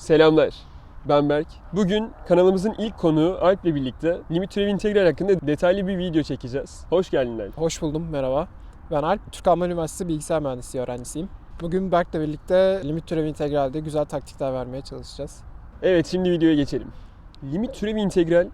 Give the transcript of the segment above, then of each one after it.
Selamlar. Ben Berk. Bugün kanalımızın ilk konuğu Alp'le birlikte limit türevi integral hakkında detaylı bir video çekeceğiz. Hoş geldin Alp. Hoş buldum, merhaba. Ben Alp, Türk Alman Üniversitesi Bilgisayar Mühendisliği öğrencisiyim. Bugün Berk'le birlikte limit türevi integralde güzel taktikler vermeye çalışacağız. Evet şimdi videoya geçelim. Limit türevi integral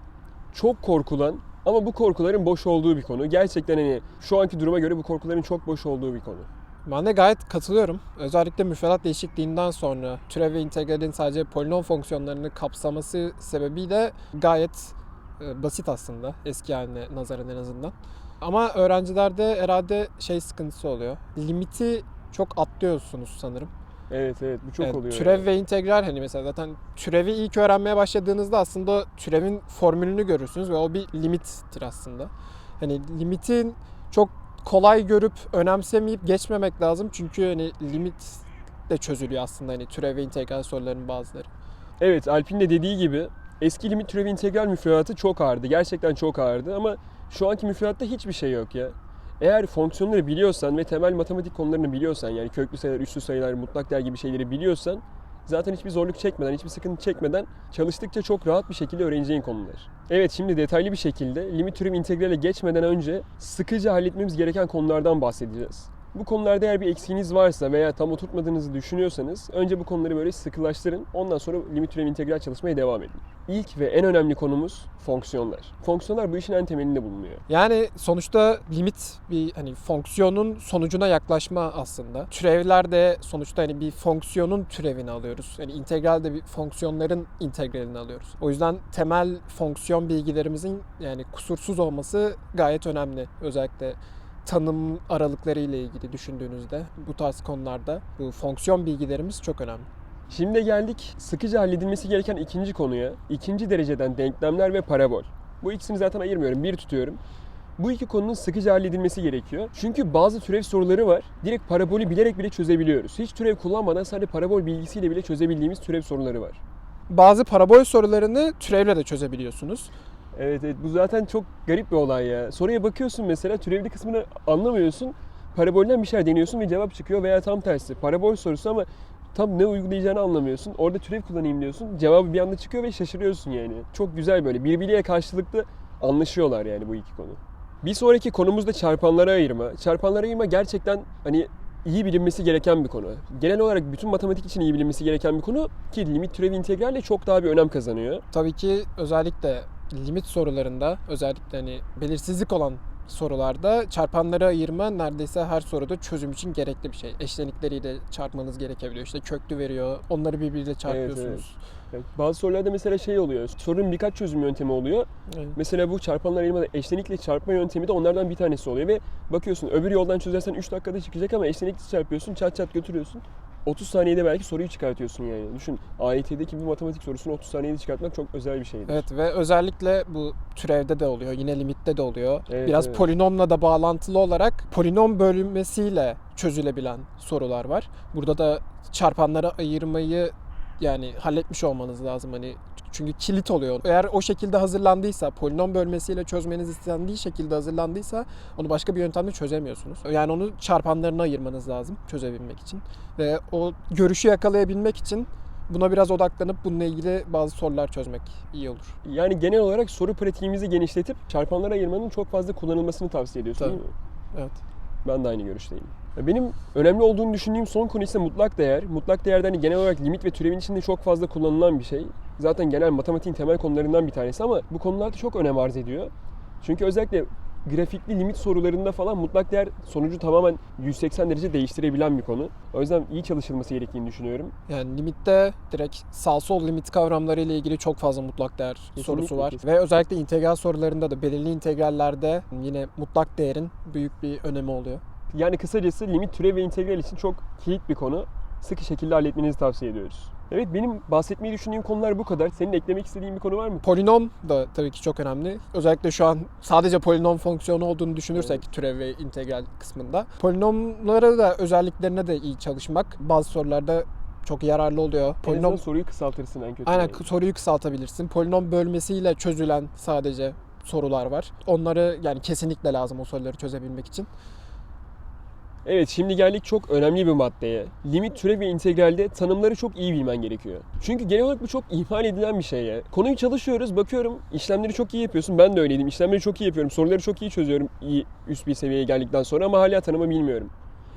çok korkulan ama bu korkuların boş olduğu bir konu. Gerçekten hani şu anki duruma göre bu korkuların çok boş olduğu bir konu. Ben de gayet katılıyorum. Özellikle müfredat değişikliğinden sonra türev ve integralin sadece polinom fonksiyonlarını kapsaması sebebiyle gayet e, basit aslında eski haline nazaran en azından. Ama öğrencilerde herhalde şey sıkıntısı oluyor. Limiti çok atlıyorsunuz sanırım. Evet evet bu çok Evet, oluyor. Türev yani. ve integral hani mesela zaten türevi ilk öğrenmeye başladığınızda aslında türevin formülünü görürsünüz ve o bir limittir aslında. Hani limitin çok kolay görüp önemsemeyip geçmemek lazım. Çünkü hani limit de çözülüyor aslında hani türev ve integral sorularının bazıları. Evet Alp'in de dediği gibi eski limit türevi integral müfredatı çok ağırdı. Gerçekten çok ağırdı ama şu anki müfredatta hiçbir şey yok ya. Eğer fonksiyonları biliyorsan ve temel matematik konularını biliyorsan yani köklü sayılar, üslü sayılar, mutlak değer gibi şeyleri biliyorsan zaten hiçbir zorluk çekmeden, hiçbir sıkıntı çekmeden çalıştıkça çok rahat bir şekilde öğreneceğin konular. Evet şimdi detaylı bir şekilde limit türevi integrale geçmeden önce sıkıca halletmemiz gereken konulardan bahsedeceğiz. Bu konularda eğer bir eksiğiniz varsa veya tam oturtmadığınızı düşünüyorsanız önce bu konuları böyle sıkılaştırın. Ondan sonra limit türevi integral çalışmaya devam edin. İlk ve en önemli konumuz fonksiyonlar. Fonksiyonlar bu işin en temelinde bulunuyor. Yani sonuçta limit bir hani fonksiyonun sonucuna yaklaşma aslında. Türevler de sonuçta hani bir fonksiyonun türevini alıyoruz. Yani integralde bir fonksiyonların integralini alıyoruz. O yüzden temel fonksiyon bilgilerimizin yani kusursuz olması gayet önemli. Özellikle tanım aralıkları ile ilgili düşündüğünüzde bu tarz konularda bu fonksiyon bilgilerimiz çok önemli. Şimdi geldik sıkıca halledilmesi gereken ikinci konuya. İkinci dereceden denklemler ve parabol. Bu ikisini zaten ayırmıyorum, bir tutuyorum. Bu iki konunun sıkıca halledilmesi gerekiyor. Çünkü bazı türev soruları var. Direkt parabolü bilerek bile çözebiliyoruz. Hiç türev kullanmadan sadece parabol bilgisiyle bile çözebildiğimiz türev soruları var. Bazı parabol sorularını türevle de çözebiliyorsunuz. Evet, evet bu zaten çok garip bir olay ya. Soruya bakıyorsun mesela türevli kısmını anlamıyorsun. Parabolden bir şeyler deniyorsun ve cevap çıkıyor veya tam tersi. Parabol sorusu ama tam ne uygulayacağını anlamıyorsun. Orada türev kullanayım diyorsun. Cevabı bir anda çıkıyor ve şaşırıyorsun yani. Çok güzel böyle. Birbiriyle karşılıklı anlaşıyorlar yani bu iki konu. Bir sonraki konumuz da çarpanlara ayırma. Çarpanlara ayırma gerçekten hani iyi bilinmesi gereken bir konu. Genel olarak bütün matematik için iyi bilinmesi gereken bir konu ki limit türevi integralle çok daha bir önem kazanıyor. Tabii ki özellikle limit sorularında özellikle hani belirsizlik olan sorularda çarpanları ayırma neredeyse her soruda çözüm için gerekli bir şey. Eşlenikleriyle çarpmanız gerekebiliyor. İşte köklü veriyor. Onları birbiriyle çarpıyorsunuz. Evet, bazı sorularda mesela şey oluyor. Sorunun birkaç çözüm yöntemi oluyor. Evet. Mesela bu çarpanlar ayırmada eşlenikle çarpma yöntemi de onlardan bir tanesi oluyor ve bakıyorsun öbür yoldan çözersen 3 dakikada çıkacak ama eşlenikle çarpıyorsun, çat çat götürüyorsun. 30 saniyede belki soruyu çıkartıyorsun yani. Düşün AYT'deki bir matematik sorusunu 30 saniyede çıkartmak çok özel bir şeydir. Evet ve özellikle bu türevde de oluyor. Yine limitte de oluyor. Evet, Biraz evet. polinomla da bağlantılı olarak polinom bölünmesiyle çözülebilen sorular var. Burada da çarpanlara ayırmayı yani halletmiş olmanız lazım hani çünkü kilit oluyor. Eğer o şekilde hazırlandıysa, polinom bölmesiyle çözmeniz istendiği şekilde hazırlandıysa onu başka bir yöntemle çözemiyorsunuz. Yani onu çarpanlarına ayırmanız lazım çözebilmek için. Ve o görüşü yakalayabilmek için buna biraz odaklanıp bununla ilgili bazı sorular çözmek iyi olur. Yani genel olarak soru pratiğimizi genişletip çarpanlara ayırmanın çok fazla kullanılmasını tavsiye ediyorsun Tabii. değil mi? Evet. Ben de aynı görüşteyim. Benim önemli olduğunu düşündüğüm son konu ise mutlak değer. Mutlak değerde hani genel olarak limit ve türevin içinde çok fazla kullanılan bir şey. Zaten genel matematiğin temel konularından bir tanesi ama bu konularda çok önem arz ediyor. Çünkü özellikle grafikli limit sorularında falan mutlak değer sonucu tamamen 180 derece değiştirebilen bir konu. O yüzden iyi çalışılması gerektiğini düşünüyorum. Yani limitte direkt sağ sol limit kavramları ile ilgili çok fazla mutlak değer sorusu var. kesinlikle. Ve özellikle integral sorularında da belirli integrallerde yine mutlak değerin büyük bir önemi oluyor. Yani kısacası limit, türev ve integral için çok kilit bir konu. Sıkı şekilde halletmenizi tavsiye ediyoruz. Evet benim bahsetmeyi düşündüğüm konular bu kadar. Senin eklemek istediğin bir konu var mı? Polinom da tabii ki çok önemli. Özellikle şu an sadece polinom fonksiyonu olduğunu düşünürsek türev ve integral kısmında. Polinomlara da özelliklerine de iyi çalışmak bazı sorularda çok yararlı oluyor. Polinom Polinom soruyu kısaltırsın en kötü. Aynen yani. soruyu kısaltabilirsin. Polinom bölmesiyle çözülen sadece sorular var. Onları yani kesinlikle lazım o soruları çözebilmek için. Evet şimdi geldik çok önemli bir maddeye. Limit, türev ve integralde tanımları çok iyi bilmen gerekiyor. Çünkü genel olarak bu çok ihmal edilen bir şey ya. Konuyu çalışıyoruz, bakıyorum işlemleri çok iyi yapıyorsun. Ben de öyleydim. İşlemleri çok iyi yapıyorum. Soruları çok iyi çözüyorum iyi üst bir seviyeye geldikten sonra ama hala tanımı bilmiyorum.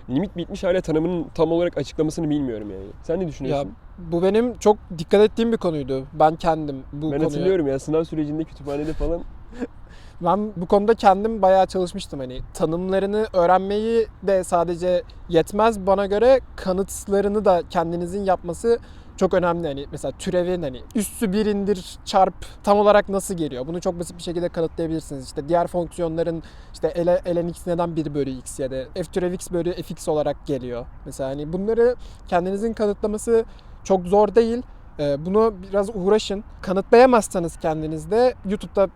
Limit bitmiş hala tanımının tam olarak açıklamasını bilmiyorum yani. Sen ne düşünüyorsun? Bu benim çok dikkat ettiğim bir konuydu. Ben kendim bu ben konuya. hatırlıyorum ya sınav sürecinde kütüphanede falan Ben bu konuda kendim bayağı çalışmıştım. Hani tanımlarını öğrenmeyi de sadece yetmez. Bana göre kanıtlarını da kendinizin yapması çok önemli. Hani mesela türevin hani üssü bir indir çarp tam olarak nasıl geliyor? Bunu çok basit bir şekilde kanıtlayabilirsiniz. İşte diğer fonksiyonların işte ln x neden 1 bölü x ya da f türev x bölü fx olarak geliyor? Mesela hani bunları kendinizin kanıtlaması çok zor değil. Ee, bunu biraz uğraşın. Kanıtlayamazsanız kendinizde YouTube'da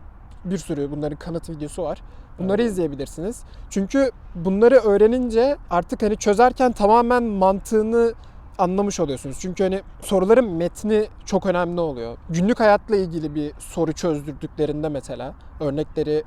bir sürü bunların kanıt videosu var. Bunları Evet. izleyebilirsiniz. Çünkü bunları öğrenince artık hani çözerken tamamen mantığını anlamış oluyorsunuz. Çünkü hani soruların metni çok önemli oluyor. Günlük hayatla ilgili bir soru çözdürdüklerinde mesela örnekleri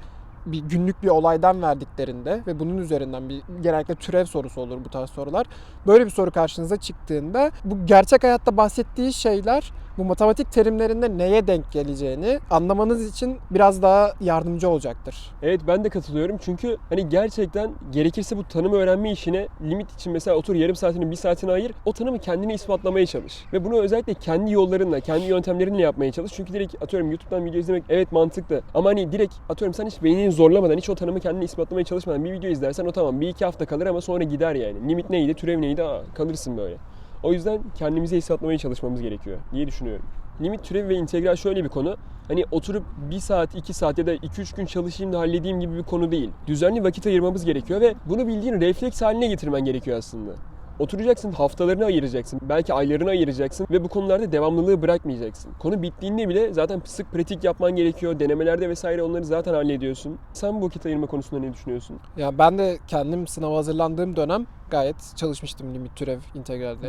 bir günlük bir olaydan verdiklerinde ve bunun üzerinden bir genellikle türev sorusu olur bu tarz sorular. Böyle bir soru karşınıza çıktığında bu gerçek hayatta bahsettiği şeyler bu matematik terimlerinde neye denk geleceğini anlamanız için biraz daha yardımcı olacaktır. Evet ben de katılıyorum çünkü hani gerçekten gerekirse bu tanımı öğrenme işine limit için mesela otur yarım saatini bir saatini ayır o tanımı kendine ispatlamaya çalış. Ve bunu özellikle kendi yollarınla kendi yöntemlerinle yapmaya çalış. Çünkü direkt atıyorum YouTube'dan video izlemek evet mantıklı ama hani direkt atıyorum sen hiç beynini zorlamadan hiç o tanımı kendine ispatlamaya çalışmadan bir video izlersen o tamam bir iki hafta kalır ama sonra gider yani. Limit neydi türev neydi aa, kalırsın böyle. O yüzden kendimize ispatlamaya çalışmamız gerekiyor diye düşünüyorum. Limit türevi ve integral şöyle bir konu. Hani oturup 1 saat, 2 saat ya da 2-3 gün çalışayım da halledeyim gibi bir konu değil. Düzenli vakit ayırmamız gerekiyor ve bunu bildiğin refleks haline getirmen gerekiyor aslında. Oturacaksın, haftalarını ayıracaksın, belki aylarını ayıracaksın ve bu konularda devamlılığı bırakmayacaksın. Konu bittiğinde bile zaten sık pratik yapman gerekiyor, denemelerde vesaire onları zaten hallediyorsun. Sen bu vakit ayırma konusunda ne düşünüyorsun? Ya ben de kendim sınava hazırlandığım dönem gayet çalışmıştım limit türev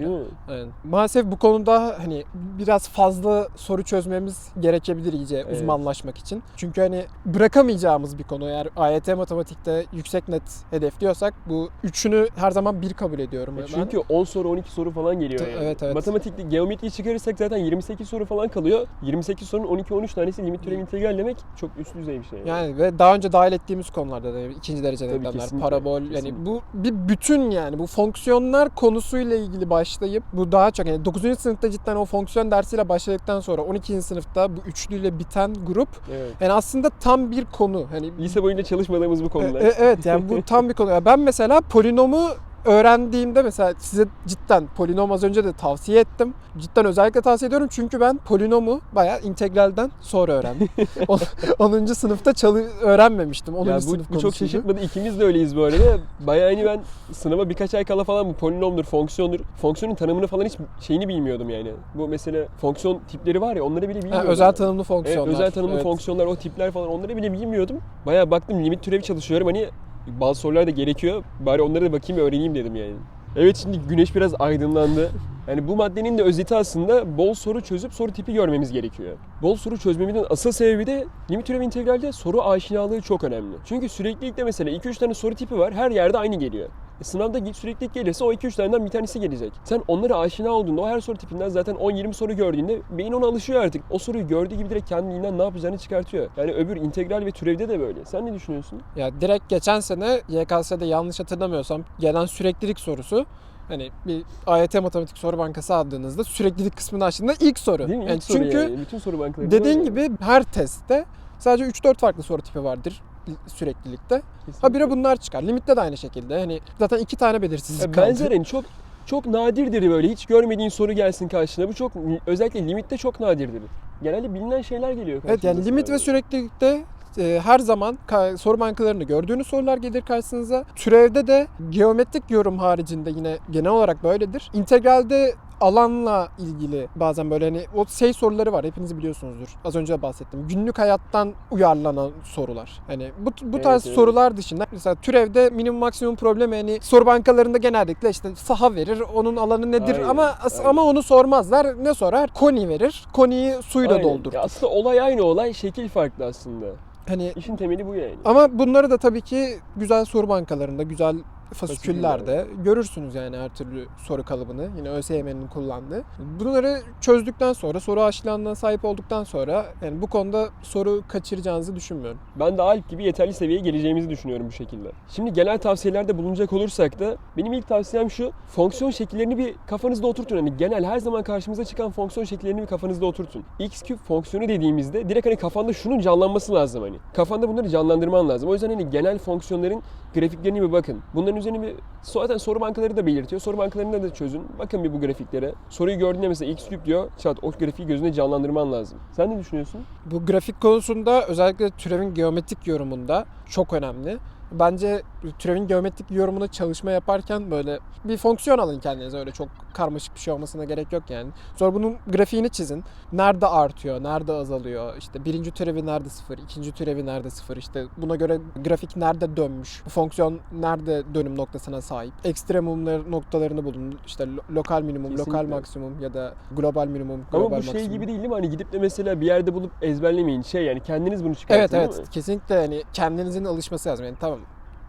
mi? Aynen. Maalesef bu konuda hani biraz fazla soru çözmemiz gerekebilir iyice Evet. uzmanlaşmak için. Çünkü hani bırakamayacağımız bir konu. Eğer AYT matematikte yüksek net hedefliyorsak bu üçünü her zaman bir kabul ediyorum. E ben. Çünkü 10 soru 12 soru falan geliyor yani. evet, evet. Matematikte geometriyi çıkarırsak zaten 28 soru falan kalıyor. 28 sorunun 12-13 tanesi limit türev integral demek çok üst düzey bir şey. Yani ve daha önce dahil ettiğimiz konularda da ikinci derece denklemler, parabol kesinlikle. yani bu bir bütün yani bu fonksiyonlar konusuyla ilgili başlayıp bu daha çok yani 9. sınıfta cidden o fonksiyon dersiyle başladıktan sonra 12. sınıfta bu üçlüyle biten grup Evet. yani aslında tam bir konu. Hani Lise boyunca çalışmadığımız bu konular. E- e- evet yani bu tam bir konu. Ya Ben mesela polinomu öğrendiğimde mesela size cidden polinom az önce de tavsiye ettim. Cidden özellikle tavsiye ediyorum çünkü ben polinomu bayağı integralden sonra öğrendim. On- 10. sınıfta çalı öğrenmemiştim. 10. Ya bu, sınıf bu çok şaşırtmadı. İkimiz de öyleyiz bu arada. Bayağı hani ben sınava birkaç ay kala falan bu polinomdur, fonksiyondur. Fonksiyonun tanımını falan hiç şeyini bilmiyordum yani. Bu mesela fonksiyon tipleri var ya onları bile Ha, bilmiyordum. özel tanımlı Evet, fonksiyonlar. özel tanımlı Evet. fonksiyonlar, o tipler falan onları bile bilmiyordum. Bayağı baktım limit türevi çalışıyorum hani bazı sorular da gerekiyor. Bari onlara da bakayım öğreneyim dedim yani. Evet şimdi güneş biraz aydınlandı. Yani bu maddenin de özeti aslında bol soru çözüp soru tipi görmemiz gerekiyor. Bol soru çözmemizin asıl sebebi de limit türevi integralde soru aşinalığı çok önemli. Çünkü süreklilikte mesela 2-3 tane soru tipi var her yerde aynı geliyor. E, sınavda süreklilik gelirse o 2-3 taneden bir tanesi gelecek. Sen onlara aşina olduğunda o her soru tipinden zaten 10-20 soru gördüğünde beyin ona alışıyor artık. O soruyu gördüğü gibi direkt kendinden ne yapacağını çıkartıyor. Yani öbür integral ve türevde de böyle. Sen ne düşünüyorsun? Ya direkt geçen sene YKS'de yanlış hatırlamıyorsam gelen süreklilik sorusu hani bir AYT matematik soru bankası aldığınızda süreklilik kısmını açtığında ilk soru. Değil mi? İlk Yani soru çünkü yani. Bütün soru bankaları. dediğin gibi her testte sadece 3-4 farklı soru tipi vardır süreklilikte. Ha bire bunlar çıkar. Limitte de aynı şekilde. Hani zaten iki tane belirsizlik Ya kaldı. benzer hani çok çok nadirdir böyle hiç görmediğin soru gelsin karşına. Bu çok özellikle limitte çok nadirdir. Genelde bilinen şeyler geliyor Evet yani limit ve süreklilikte e, her zaman soru bankalarında gördüğünüz sorular gelir karşınıza. Türevde de geometrik yorum haricinde yine genel olarak böyledir. İntegralde alanla ilgili bazen böyle hani o şey soruları var hepiniz biliyorsunuzdur. Az önce de bahsettim. Günlük hayattan uyarlanan sorular. Hani bu bu Evet, tarz evet. sorular dışında mesela türevde minimum maksimum problemi hani soru bankalarında genellikle işte saha verir. Onun alanı nedir Aynen, ama aynen. ama onu sormazlar. Ne sorar? Koni verir. Koniyi suyla Aynen. Ya aslında olay aynı olay, şekil farklı aslında. Hani İşin temeli bu yani. Ama bunları da tabii ki güzel soru bankalarında, güzel fasiküllerde görürsünüz yani her türlü soru kalıbını. Yine ÖSYM'nin kullandığı. Bunları çözdükten sonra, soru aşilığına sahip olduktan sonra yani bu konuda soru kaçıracağınızı düşünmüyorum. Ben de Alp gibi yeterli seviyeye geleceğimizi düşünüyorum bu şekilde. Şimdi genel tavsiyelerde bulunacak olursak da benim ilk tavsiyem şu. Fonksiyon şekillerini bir kafanızda oturtun. Hani genel her zaman karşımıza çıkan fonksiyon şekillerini bir kafanızda oturtun. X küp fonksiyonu dediğimizde direkt hani kafanda şunun canlanması lazım hani. Kafanda bunları canlandırman lazım. O yüzden hani genel fonksiyonların grafiklerine bir bakın. Bunların üzerine bir zaten soru bankaları da belirtiyor. Soru bankalarında da çözün. Bakın bir bu grafiklere. Soruyu gördüğünde mesela x küp diyor. Çat o grafiği gözüne canlandırman lazım. Sen ne düşünüyorsun? Bu grafik konusunda özellikle türevin geometrik yorumunda çok önemli. Bence türevin geometrik yorumuna çalışma yaparken böyle bir fonksiyon alın kendinize öyle çok karmaşık bir şey olmasına gerek yok yani. Sonra bunun grafiğini çizin. Nerede artıyor, nerede azalıyor, işte birinci türevi nerede sıfır, ikinci türevi nerede sıfır, işte buna göre grafik nerede dönmüş, bu fonksiyon nerede dönüm noktasına sahip, ekstremumlar noktalarını bulun, işte lo- lokal minimum, lokal Kesinlikle. maksimum ya da global minimum, global Ama bu maksimum. şey gibi değil mi? Hani gidip de mesela bir yerde bulup ezberlemeyin. Şey yani kendiniz bunu çıkartın Evet evet mi? kesinlikle hani kendinizin alışması lazım. Yani tamam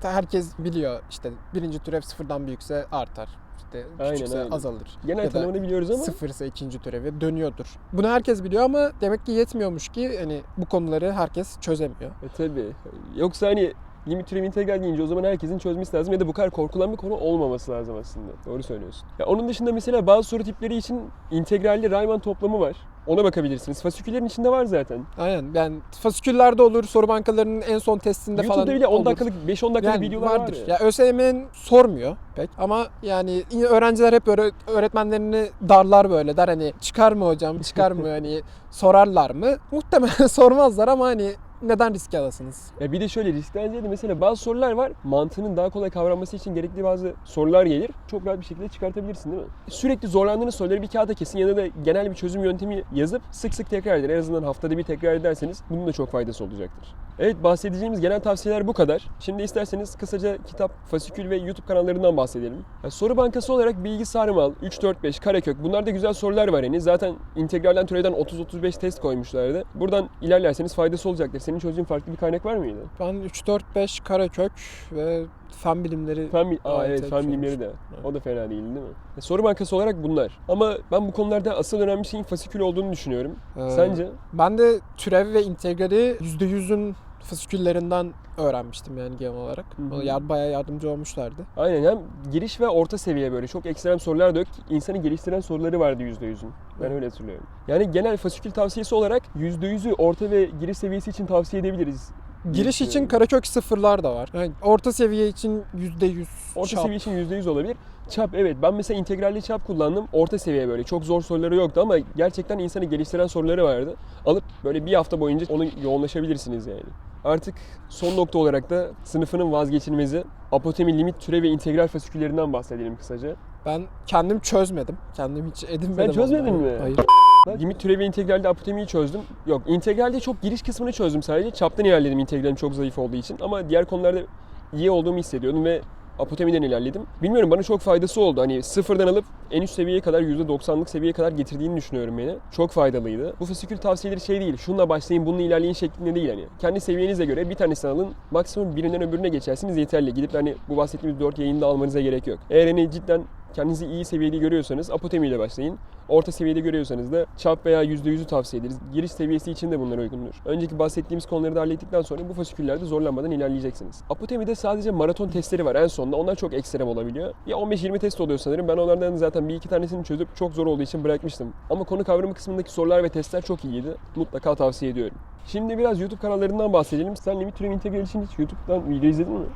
herkes biliyor işte birinci türev sıfırdan büyükse artar. İşte Aynen, küçükse aynen. azalır. Genel Ya tanımını biliyoruz ama Sıfırsa ikinci türevi dönüyordur. Bunu herkes biliyor ama demek ki yetmiyormuş ki hani bu konuları herkes çözemiyor. e, tabii. Yoksa hani limit türev integral deyince o zaman herkesin çözmesi lazım ya da bu kadar korkulan bir konu olmaması lazım aslında. Doğru söylüyorsun. Ya onun dışında mesela bazı soru tipleri için integralli Riemann toplamı var. Ona bakabilirsiniz. Fasiküllerin içinde var zaten. Aynen yani fasiküllerde olur, soru bankalarının en son testinde falan YouTube'da bile 10 olur. dakikalık, 5-10 dakikalık Yani videolar vardır. var ya. Ya ÖSYM'nin sormuyor pek ama yani öğrenciler hep öyle öğretmenlerini darlar böyle der hani çıkar mı hocam çıkar mı hani sorarlar mı? Muhtemelen sormazlar ama hani neden risk alasınız? Ya bir de şöyle riskten ziyade mesela bazı sorular var. Mantığının daha kolay kavranması için gerekli bazı sorular gelir. Çok rahat bir şekilde çıkartabilirsin değil mi? Sürekli zorlandığınız soruları bir kağıda kesin ya da genel bir çözüm yöntemi yazıp sık sık tekrar edin. En azından haftada bir tekrar ederseniz bunun da çok faydası olacaktır. Evet bahsedeceğimiz genel tavsiyeler bu kadar. Şimdi isterseniz kısaca kitap, fasikül ve YouTube kanallarından bahsedelim. Ya soru bankası olarak bilgi sarmal, 3, 4, 5, karekök bunlarda güzel sorular var yani. Zaten integralden türevden 30-35 test koymuşlardı. Buradan ilerlerseniz faydası olacaktır. Senin çözdüğün farklı bir kaynak var mıydı? Ben 3 4 5 karekök ve fen bilimleri Fen, bil- Aa, evet fen bilimleri de. olmuş. O da fena değil değil mi? E, Soru bankası olarak bunlar. Ama ben bu konularda asıl önemli şeyin fasikül olduğunu düşünüyorum. Ee, Sence? Ben de türev ve integrali %100'ün fasiküllerinden öğrenmiştim yani genel olarak. Bana yar- bayağı yardımcı olmuşlardı. Aynen hem giriş ve orta seviye böyle çok ekstrem sorular yok. İnsanı geliştiren soruları vardı %100'ün. Ben öyle hatırlıyorum. Yani genel fasikül tavsiyesi olarak %100'ü orta ve giriş seviyesi için tavsiye edebiliriz. Giriş için düşünüyorum. karekök sıfırlar da var. Yani orta seviye için %100 Orta çap. seviye için %100 olabilir. Çap evet ben mesela integralli çap kullandım. Orta seviye böyle çok zor soruları yoktu ama gerçekten insanı geliştiren soruları vardı. Alıp böyle bir hafta boyunca onu yoğunlaşabilirsiniz yani. Artık son nokta olarak da sınıfının vazgeçilmezi apotemi, limit, türev ve integral fasiküllerinden bahsedelim kısaca. Ben kendim çözmedim. Kendim hiç edinmedim. Sen çözmedin onları. mi? Hayır. Limit, türev ve integralde apotemiyi çözdüm. Yok integralde çok giriş kısmını çözdüm sadece. Çaptan ilerledim integralim çok zayıf olduğu için. Ama diğer konularda iyi olduğumu hissediyordum ve apotemiden ilerledim. Bilmiyorum bana çok faydası oldu. Hani sıfırdan alıp en üst seviyeye kadar %90'lık seviyeye kadar getirdiğini düşünüyorum beni. Çok faydalıydı. Bu fasikül tavsiyeleri şey değil. Şununla başlayın, bununla ilerleyin şeklinde değil hani. Kendi seviyenize göre bir tanesini alın. Maksimum birinden öbürüne geçersiniz yeterli. Gidip hani bu bahsettiğimiz 4 yayını da almanıza gerek yok. Eğer hani cidden kendinizi iyi seviyede görüyorsanız apotemi ile başlayın. Orta seviyede görüyorsanız da çap veya %100'ü tavsiye ederiz. Giriş seviyesi için de bunlar uygundur. Önceki bahsettiğimiz konuları da hallettikten sonra bu fasiküllerde zorlanmadan ilerleyeceksiniz. Apotemide sadece maraton testleri var en sonunda. Onlar çok ekstrem olabiliyor. Ya 15-20 test oluyor sanırım. Ben onlardan zaten bir iki tanesini çözüp çok zor olduğu için bırakmıştım. Ama konu kavramı kısmındaki sorular ve testler çok iyiydi. Mutlaka tavsiye ediyorum. Şimdi biraz YouTube kanallarından bahsedelim. Sen Limit Türev Integral için hiç YouTube'dan video izledin mi?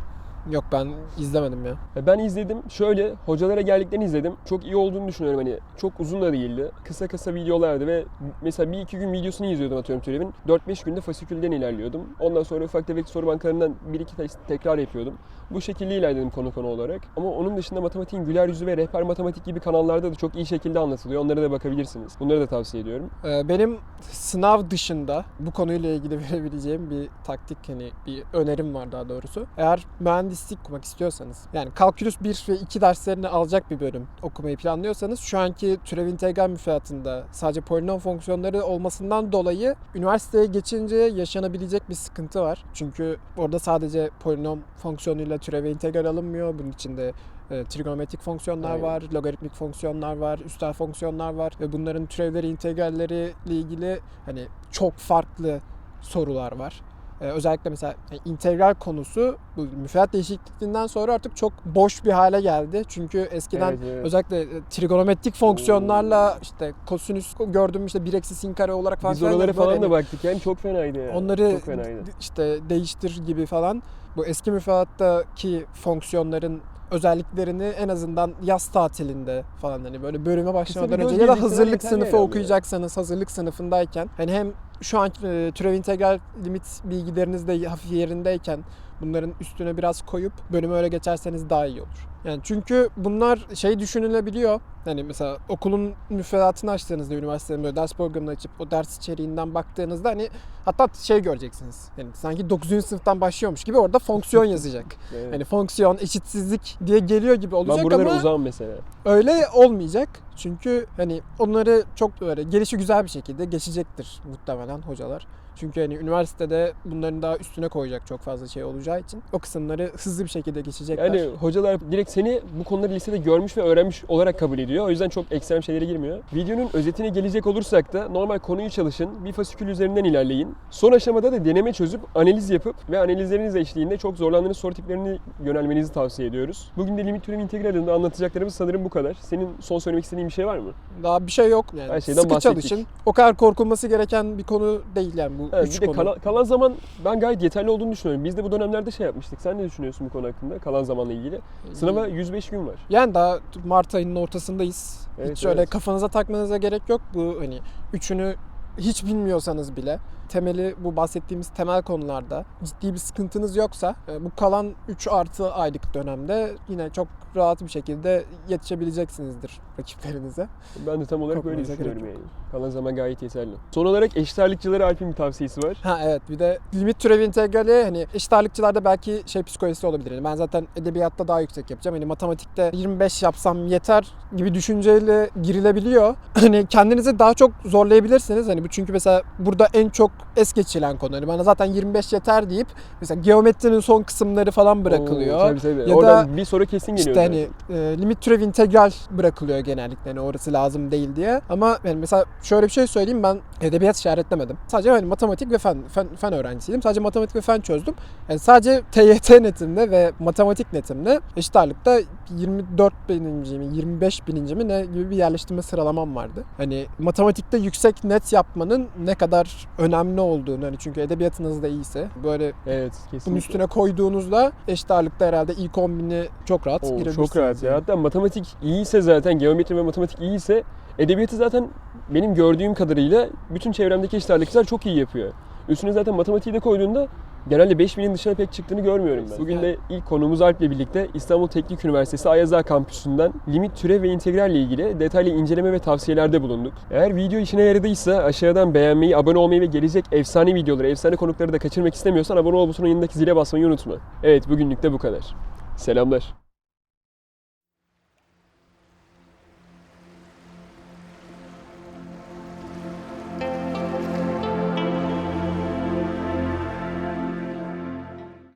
Yok ben izlemedim ya. Ya Ben izledim. Şöyle hocalara geldiklerini izledim. Çok iyi olduğunu düşünüyorum hani. Çok uzun da değildi. Kısa kısa videolardı ve mesela bir iki gün videosunu izliyordum atıyorum türevin. 4-5 günde fasikülden ilerliyordum. Ondan sonra ufak tefek soru bankalarından bir iki test tekrar yapıyordum. Bu şekilde ilerledim konu konu olarak. Ama onun dışında matematiğin güler yüzü ve rehber matematik gibi kanallarda da çok iyi şekilde anlatılıyor. Onlara da bakabilirsiniz. Bunları da tavsiye ediyorum. Ee, Benim sınav dışında bu konuyla ilgili verebileceğim bir taktik hani bir önerim var daha doğrusu. Eğer mühendislik okumak istiyorsanız yani kalkülüs 1 ve 2 derslerini alacak bir bölüm okumayı planlıyorsanız şu anki türev integral müfredatında sadece polinom fonksiyonları olmasından dolayı üniversiteye geçince yaşanabilecek bir sıkıntı var. Çünkü orada sadece polinom fonksiyonuyla türeve integral alınmıyor. Bunun içinde e, trigonometrik fonksiyonlar Aynen. var, logaritmik fonksiyonlar var, üstel fonksiyonlar var ve bunların türevleri, integralleri ile ilgili hani çok farklı sorular var. Ee, özellikle mesela yani integral konusu bu müfredat değişikliğinden sonra artık çok boş bir hale geldi. Çünkü eskiden Evet, evet. özellikle e, trigonometrik fonksiyonlarla işte kosinüs gördüğüm işte 1 eksi sin kare olarak falan Biz böyle falan hani da baktık yani çok fenaydı ya. onları Çok fenaydı. işte değiştir gibi falan bu eski müfredattaki fonksiyonların özelliklerini en azından yaz tatilinde falan hani böyle bölüme başlamadan bir göz önce ya da hazırlık sınıfı okuyacaksanız hazırlık sınıfındayken hani hem şu an e, türev integral limit bilgileriniz de hafif yerindeyken bunların üstüne biraz koyup bölümü öyle geçerseniz daha iyi olur. Yani çünkü bunlar şey düşünülebiliyor. Hani mesela okulun müfredatını açtığınızda üniversitenin böyle ders programını açıp o ders içeriğinden baktığınızda hani hatta şey göreceksiniz. Yani sanki 9. sınıftan başlıyormuş gibi orada fonksiyon yazacak. Evet. Hani fonksiyon, eşitsizlik diye geliyor gibi olacak ben buralara ama uzağım mesela. öyle olmayacak. Çünkü hani onları çok böyle gelişi güzel bir şekilde geçecektir muhtemelen hocalar. Çünkü hani üniversitede bunların daha üstüne koyacak çok fazla şey olacağı için o kısımları hızlı bir şekilde geçecekler. Yani hocalar direkt seni bu konuları lisede görmüş ve öğrenmiş olarak kabul ediyor. O yüzden çok ekstrem şeylere girmiyor. Videonun özetine gelecek olursak da normal konuyu çalışın, bir fasikül üzerinden ilerleyin. Son aşamada da deneme çözüp analiz yapıp ve analizleriniz eşliğinde çok zorlandığınız soru tiplerine yönelmenizi tavsiye ediyoruz. Bugün de limit türev integralinde anlatacaklarımız sanırım bu kadar. Senin son söylemek istediğin bir şey var mı? Daha bir şey yok. Yani Her şeyden sıkı bahsettik. çalışın. O kadar korkulması gereken bir konu değil yani bu Evet, üç bir de konu. kalan, kalan zaman ben gayet yeterli olduğunu düşünüyorum. Biz de bu dönemlerde şey yapmıştık. Sen ne düşünüyorsun bu konu hakkında? Kalan zamanla ilgili. Sınava 105 gün var. Yani daha Mart ayının ortasındayız. Evet, hiç öyle evet. kafanıza takmanıza gerek yok. Bu hani üçünü hiç bilmiyorsanız bile temeli bu bahsettiğimiz temel konularda ciddi bir sıkıntınız yoksa e, bu kalan 3 artı aylık dönemde yine çok rahat bir şekilde yetişebileceksinizdir rakiplerinize. Ben de tam olarak böyle Korkmanıza gerek düşünüyorum yani. Kalan zaman gayet yeterli. Son olarak eşit ağırlıkçılara Alp'in bir tavsiyesi var. Ha evet bir de limit türevi integrali hani eşit ağırlıkçılarda belki şey psikolojisi olabilir. Yani ben zaten edebiyatta daha yüksek yapacağım. Hani matematikte 25 yapsam yeter gibi düşünceyle girilebiliyor. Hani kendinizi daha çok zorlayabilirsiniz. Hani bu çünkü mesela burada en çok es geçilen konu. Hani bana zaten 25 yeter deyip mesela geometrinin son kısımları falan bırakılıyor. Oo, tabii tabii. Ya Oradan da bir soru kesin geliyor. İşte hani e, limit türev integral bırakılıyor genellikle hani orası lazım değil diye. Ama yani mesela şöyle bir şey söyleyeyim ben edebiyat işaretlemedim. Sadece hani matematik ve fen, fen, fen öğrencisiydim. Sadece matematik ve fen çözdüm. Yani sadece TYT netimde ve matematik netimde eşit ağırlıkta 24 bininci mi 25 bininci mi ne gibi bir yerleştirme sıralamam vardı. Hani matematikte yüksek net yapmanın ne kadar önemli olduğunu hani çünkü edebiyatınız da iyiyse böyle Evet kesinlikle. bunun üstüne koyduğunuzda eşit ağırlıkta herhalde ilk 10 bini çok rahat Oo, girebilirsiniz. çok rahat ya. Hatta matematik iyiyse zaten, geometri ve matematik iyiyse edebiyatı zaten benim gördüğüm kadarıyla bütün çevremdeki eşit ağırlıkçılar çok iyi yapıyor. Üstüne zaten matematiği de koyduğunda genelde 5000'in dışına pek çıktığını görmüyorum ben. Bugün de ilk konuğumuz Alp'le birlikte İstanbul Teknik Üniversitesi Ayaza Kampüsü'nden limit, türev ve integral ile ilgili detaylı inceleme ve tavsiyelerde bulunduk. Eğer video işine yaradıysa aşağıdan beğenmeyi, abone olmayı ve gelecek efsane videoları, efsane konukları da kaçırmak istemiyorsan abone ol butonun yanındaki zile basmayı unutma. Evet bugünlük de bu kadar. Selamlar.